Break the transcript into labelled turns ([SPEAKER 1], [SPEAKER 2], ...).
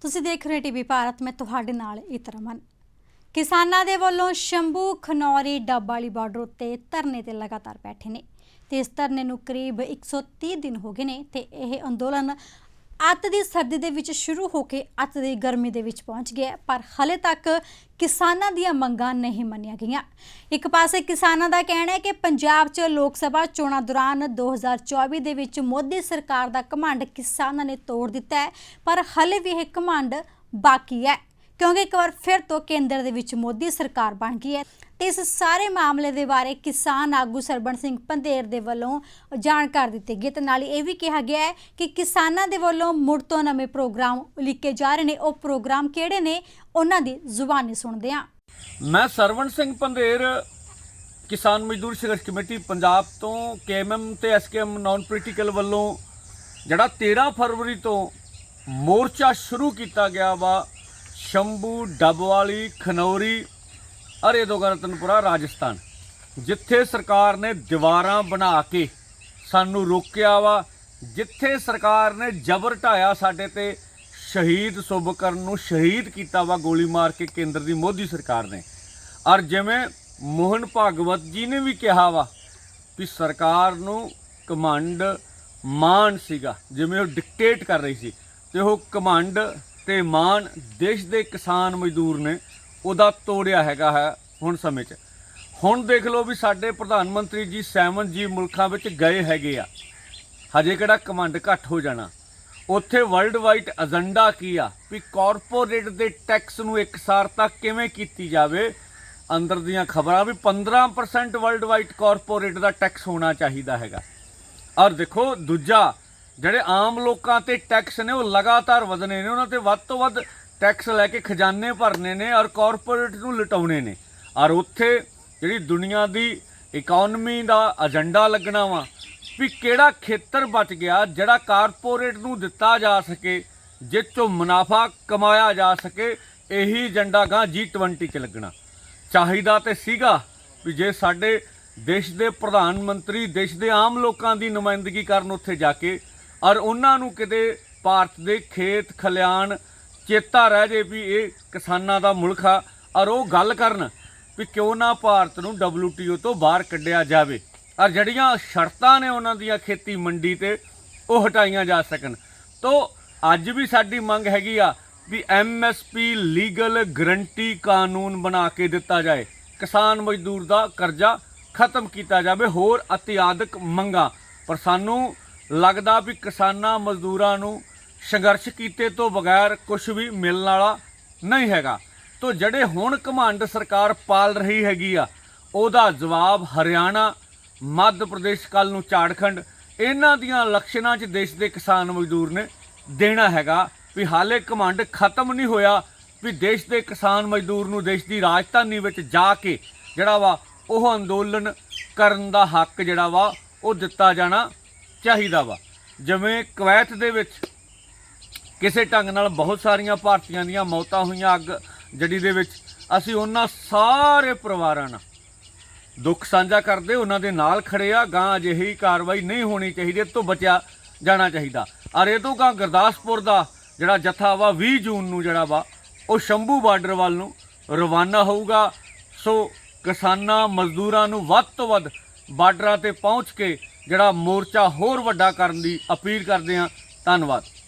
[SPEAKER 1] ਤੁਸੀਂ ਦੇਖ ਰਹੇ ਟੀਵੀ ਭਾਰਤ, ਮੈਂ ਤੁਹਾਡੇ ਨਾਲ ਇਤਰਮਨ ਕਿਸਾਨਾਂ ਦੇ ਵੱਲੋਂ ਸ਼ੰਭੂ ਖਨੌਰੀ ਡੱਬ ਵਾਲੀ ਬਾਰਡਰ ਉੱਤੇ ਧਰਨੇ ਤੇ ਲਗਾਤਾਰ ਬੈਠੇ ਨੇ। ਤੇ ਇਸ ਧਰਨੇ ਨੂੰ ਕਰੀਬ 130 ਦਿਨ ਹੋ ਗਏ ਨੇ ਤੇ ਇਹ ਅੰਦੋਲਨ ਅੱਤ ਦੀ ਸਰਦੀ ਦੇ ਵਿੱਚ ਸ਼ੁਰੂ ਹੋ ਕੇ ਅੱਤ ਦੀ ਗਰਮੀ ਦੇ ਵਿੱਚ ਪਹੁੰਚ ਗਿਆ ਪਰ ਹਲੇ ਤੱਕ ਕਿਸਾਨਾਂ ਦੀਆਂ ਮੰਗਾਂ ਨਹੀਂ ਮੰਨੀਆਂ ਗਈਆਂ। ਇੱਕ ਪਾਸੇ ਕਿਸਾਨਾਂ ਦਾ ਕਹਿਣਾ ਹੈ ਕਿ ਪੰਜਾਬ 'ਚ ਲੋਕ ਸਭਾ ਚੋਣਾਂ ਦੌਰਾਨ 2024 ਦੇ ਵਿੱਚ ਮੋਦੀ ਸਰਕਾਰ ਦਾ ਘਮੰਡ ਕਿਸਾਨਾਂ ਨੇ ਤੋੜ ਦਿੱਤਾ ਹੈ, ਪਰ ਹਲੇ ਵੀ ਇਹ ਘਮੰਡ ਬਾਕੀ ਹੈ, ਕਿਉਂਕਿ ਇੱਕ ਵਾਰ ਫਿਰ ਤੋਂ ਕੇਂਦਰ ਦੇ ਵਿੱਚ ਮੋਦੀ ਸਰਕਾਰ ਬਣ ਗਈ ਹੈ। ਇਸ ਸਾਰੇ ਮਾਮਲੇ ਦੇ ਬਾਰੇ ਕਿਸਾਨ ਆਗੂ ਸਰਬਣ ਸਿੰਘ ਪੰਧੇਰ ਦੇ ਵੱਲੋਂ ਜਾਣਕਾਰੀ ਦਿੱਤੀ ਗਈ ਤੇ ਨਾਲ ਇਹ ਵੀ ਕਿਹਾ ਗਿਆ ਹੈ ਕਿ ਕਿਸਾਨਾਂ ਦੇ ਵੱਲੋਂ ਮੁੜ ਤੋਂ ਨਵੇਂ ਪ੍ਰੋਗਰਾਮ ਲਿਖੇ ਜਾ ਰਹੇ ਨੇ। ਉਹ ਪ੍ਰੋਗਰਾਮ ਕਿਹੜੇ ਨੇ, ਉਹਨਾਂ ਦੀ ਜ਼ੁਬਾਨੀ ਸੁਣਦੇ ਹਾਂ।
[SPEAKER 2] ਮੈਂ ਸਰਵਣ ਸਿੰਘ ਪੰਧੇਰ, ਕਿਸਾਨ ਮਜ਼ਦੂਰ ਸੰਘਰਸ਼ ਕਮੇਟੀ ਪੰਜਾਬ ਤੋਂ, ਕੇਐਮਐਮ ਤੇ ਐਸਕੇਐਮ ਨਾਨ ਪੋਲੀਟੀਕਲ ਵੱਲੋਂ ਜਿਹੜਾ 13 ਫਰਵਰੀ ਤੋਂ ਮੋਰਚਾ ਸ਼ੁਰੂ ਕੀਤਾ ਗਿਆ ਵਾ, ਸ਼ੰਭੂ ਡੱਬਵਾਲੀ ਖਨੌਰੀ ਅਰੇ ਦੋਗਾ ਰਤਨਪੁਰਾ ਰਾਜਸਥਾਨ। ਜਿੱਥੇ ਸਰਕਾਰ ਨੇ ਦੀਵਾਰਾਂ ਬਣਾ ਕੇ ਸਾਨੂੰ ਰੋਕਿਆ ਵਾ, ਜਿੱਥੇ ਸਰਕਾਰ ਨੇ ਜ਼ਬਰ ਢਾਇਆ ਸਾਡੇ ਤੇ, ਸ਼ਹੀਦ ਸੁਭਕਰਨ ਨੂੰ ਸ਼ਹੀਦ ਕੀਤਾ ਵਾ ਗੋਲੀ ਮਾਰ ਕੇ ਕੇਂਦਰ ਦੀ ਮੋਦੀ ਸਰਕਾਰ ਨੇ। ਔਰ ਜਿਵੇਂ ਮੋਹਨ ਭਾਗਵਤ ਜੀ ਨੇ ਵੀ ਕਿਹਾ ਵਾ ਕਿ ਸਰਕਾਰ ਨੂੰ ਕਮਾਂਡ ਮਾਨ ਸੀਗਾ, ਜਿਵੇਂ ਉਹ ਡਿਕਟੇਟ ਕਰ ਰਹੀ ਸੀ, ਤੇ ਉਹ ਕਮਾਂਡ ਤੇ ਮਾਨ ਦੇਸ਼ ਦੇ ਕਿਸਾਨ ਮਜ਼ਦੂਰ ਨੇ ਉਹਦਾ ਤੋੜਿਆ ਹੈਗਾ ਹੈ ਹੁਣ ਸਮੇਂ 'ਚ। ਹੁਣ ਦੇਖ ਲਓ ਵੀ ਸਾਡੇ ਪ੍ਰਧਾਨ ਮੰਤਰੀ ਜੀ ਸੈਵਨ ਜੀ ਮੁਲਕਾਂ ਵਿੱਚ ਗਏ ਹੈਗੇ ਆ। ਹਜੇ ਕਿਹੜਾ ਕਮਾਂਡ ਘੱਟ ਹੋ ਜਾਣਾ। ਉੱਥੇ ਵਰਲਡ ਵਾਈਡ ਏਜੰਡਾ ਕੀ ਆ? ਵੀ ਕਾਰਪੋਰੇਟ ਦੇ ਟੈਕਸ ਨੂੰ ਇਕਸਾਰਤਾ ਕਿਵੇਂ ਕੀਤੀ ਜਾਵੇ? ਅੰਦਰ ਦੀਆਂ ਖਬਰਾਂ ਵੀ 15% ਵਰਲਡ ਵਾਈਡ ਕਾਰਪੋਰੇਟ ਦਾ ਟੈਕਸ ਹੋਣਾ ਚਾਹੀਦਾ ਹੈਗਾ। ਔਰ ਦੇਖੋ, ਦੂਜਾ, ਜਿਹੜੇ ਆਮ ਲੋਕਾਂ ਤੇ ਟੈਕਸ ਨੇ, ਉਹ ਲਗਾਤਾਰ ਵਧਨੇ ਨੇ, ਉਹਨਾਂ ਤੇ ਵੱਧ ਤੋਂ ਵੱਧ ਟੈਕਸ ਲੈ ਕੇ ਖਜ਼ਾਨੇ ਭਰਨੇ ਨੇ ਔਰ ਕਾਰਪੋਰੇਟ ਨੂੰ ਲਟਾਉਣੇ ਨੇ। ਔਰ ਉੱਥੇ ਜਿਹੜੀ ਦੁਨੀਆ ਦੀ ਇਕਨੋਮੀ ਦਾ ਏਜੰਡਾ ਲੱਗਣਾ ਵਾ ਵੀ ਕਿਹੜਾ ਖੇਤਰ ਬਚ ਗਿਆ, ਜਿਹੜਾ ਕਾਰਪੋਰੇਟ ਨੂੰ ਦਿੱਤਾ ਜਾ ਸਕੇ, ਜਿਸ ਤੋਂ ਮੁਨਾਫਾ ਕਮਾਇਆ ਜਾ ਸਕੇ, ਇਹੀ ਏਜੰਡਾ ਗਾਂ G20 ਚ ਲੱਗਣਾ। ਚਾਹੀਦਾ ਤੇ ਸੀਗਾ ਵੀ ਜੇ ਸਾਡੇ ਦੇਸ਼ ਦੇ ਪ੍ਰਧਾਨ ਮੰਤਰੀ, ਦੇਸ਼ ਦੇ ਆਮ ਲੋਕਾਂ ਦੀ ਨੁਮਾਇੰਦਗੀ ਕਰਨ ਉੱਥੇ ਜਾ ਕੇ, ਔਰ ਉਹਨਾਂ ਨੂੰ ਕਿਤੇ ਭਾਰਤ ਦੇ ਖੇਤ, ਖਲਿਆਣ ਚੇਤਾ ਰਹਿ ਜੇ ਵੀ ਇਹ ਕਿਸਾਨਾਂ ਦਾ ਮੁਲਕ ਆ। ਔਰ ਉਹ ਗੱਲ ਕਰਨ ਵੀ ਕਿਉਂ ਨਾ ਭਾਰਤ ਨੂੰ WTO ਤੋਂ ਬਾਹਰ ਕੱਢਿਆ ਜਾਵੇ। ਔਰ ਜਿਹੜੀਆਂ ਸ਼ਰਤਾਂ ਨੇ ਉਹਨਾਂ ਦੀਆਂ ਖੇਤੀ ਮੰਡੀ ਤੇ, ਉਹ ਹਟਾਈਆਂ ਜਾ ਸਕਣ। ਤੋਂ ਅੱਜ ਵੀ ਸਾਡੀ ਮੰਗ ਹੈਗੀ ਆ ਵੀ ਐਮਐਸਪੀ ਲੀਗਲ ਗਰੰਟੀ ਕਾਨੂੰਨ ਬਣਾ ਕੇ ਦਿੱਤਾ ਜਾਏ। ਕਿਸਾਨ ਮਜ਼ਦੂਰ ਦਾ ਕਰਜ਼ਾ ਖਤਮ ਕੀਤਾ ਜਾਵੇ, ਹੋਰ ਅਤਿਆਦਕ ਮੰਗਾਂ। ਪਰ ਸਾਨੂੰ ਲੱਗਦਾ ਵੀ ਕਿਸਾਨਾਂ ਮਜ਼ਦੂਰਾਂ ਨੂੰ ਸੰਘਰਸ਼ ਕੀਤੇ ਤੋਂ ਬਗੈਰ ਕੁਝ ਵੀ ਮਿਲਣ ਵਾਲਾ ਨਹੀਂ ਹੈਗਾ। ਤੋਂ ਜਿਹੜੇ ਹੁਣ ਘਮੰਡ ਸਰਕਾਰ ਪਾਲ ਰਹੀ ਹੈਗੀ ਆ, ਉਹਦਾ ਜਵਾਬ ਹਰਿਆਣਾ, ਮੱਧ ਪ੍ਰਦੇਸ਼ ਕੱਲ ਨੂੰ ਝਾੜਖੰਡ, ਇਹਨਾਂ ਦੀਆਂ ਲਕਸ਼ਣਾਂ 'ਚ ਦੇਸ਼ ਦੇ ਕਿਸਾਨ ਮਜ਼ਦੂਰ ਨੇ ਦੇਣਾ ਹੈਗਾ ਵੀ ਹਾਲੇ ਘਮੰਡ ਖਤਮ ਨਹੀਂ ਹੋਇਆ ਵੀ ਦੇਸ਼ ਦੇ ਕਿਸਾਨ ਮਜ਼ਦੂਰ ਨੂੰ ਦੇਸ਼ ਦੀ ਰਾਜਧਾਨੀ ਵਿੱਚ ਜਾ ਕੇ ਜਿਹੜਾ ਵਾ ਉਹ ਅੰਦੋਲਨ ਕਰਨ ਦਾ ਹੱਕ ਜਿਹੜਾ ਵਾ ਉਹ ਦਿੱਤਾ ਜਾਣਾ ਚਾਹੀਦਾ ਵਾ। ਜਿਵੇਂ ਕੁਵੈਤ ਦੇ ਵਿੱਚ ਕਿਸੇ ਢੰਗ ਨਾਲ ਬਹੁਤ ਸਾਰੀਆਂ ਭਾਰਤੀਆਂ ਦੀਆਂ ਮੌਤਾਂ ਹੋਈਆਂ ਅੱਗ ਜੜੀ ਦੇ ਵਿੱਚ। ਅਸੀਂ ਉਹਨਾਂ ਸਾਰੇ ਪਰਿਵਾਰਾਂ ਨਾਲ ਦੁੱਖ ਸਾਂਝਾ ਕਰਦੇ, ਉਹਨਾਂ ਦੇ ਨਾਲ ਖੜੇ ਆ। ਗਾਂ ਅਜਿਹੀ ਕਾਰਵਾਈ ਨਹੀਂ ਹੋਣੀ ਚਾਹੀਦੀ, ਇਹ ਤੋਂ ਬਚਿਆ ਜਾਣਾ ਚਾਹੀਦਾ। ਔਰ ਇਹ ਤੋਂ ਗਾਂ ਗੁਰਦਾਸਪੁਰ ਦਾ ਜਿਹੜਾ ਜਥਾ ਵਾ 20 ਜੂਨ ਨੂੰ ਜਿਹੜਾ ਵਾ, ਉਹ ਸ਼ੰਭੂ ਬਾਰਡਰ ਵੱਲ ਨੂੰ ਰਵਾਨਾ ਹੋਊਗਾ। ਸੋ ਕਿਸਾਨਾਂ, ਮਜ਼ਦੂਰਾਂ ਨੂੰ ਵੱਧ ਤੋਂ ਵੱਧ ਬਾਰਡਰਾਂ ਤੇ ਪਹੁੰਚ ਕੇ ਜਿਹੜਾ ਮੋਰਚਾ ਹੋਰ ਵੱਡਾ ਕਰਨ ਦੀ ਅਪੀਲ ਕਰਦੇ ਹਾਂ। ਧੰਨਵਾਦ।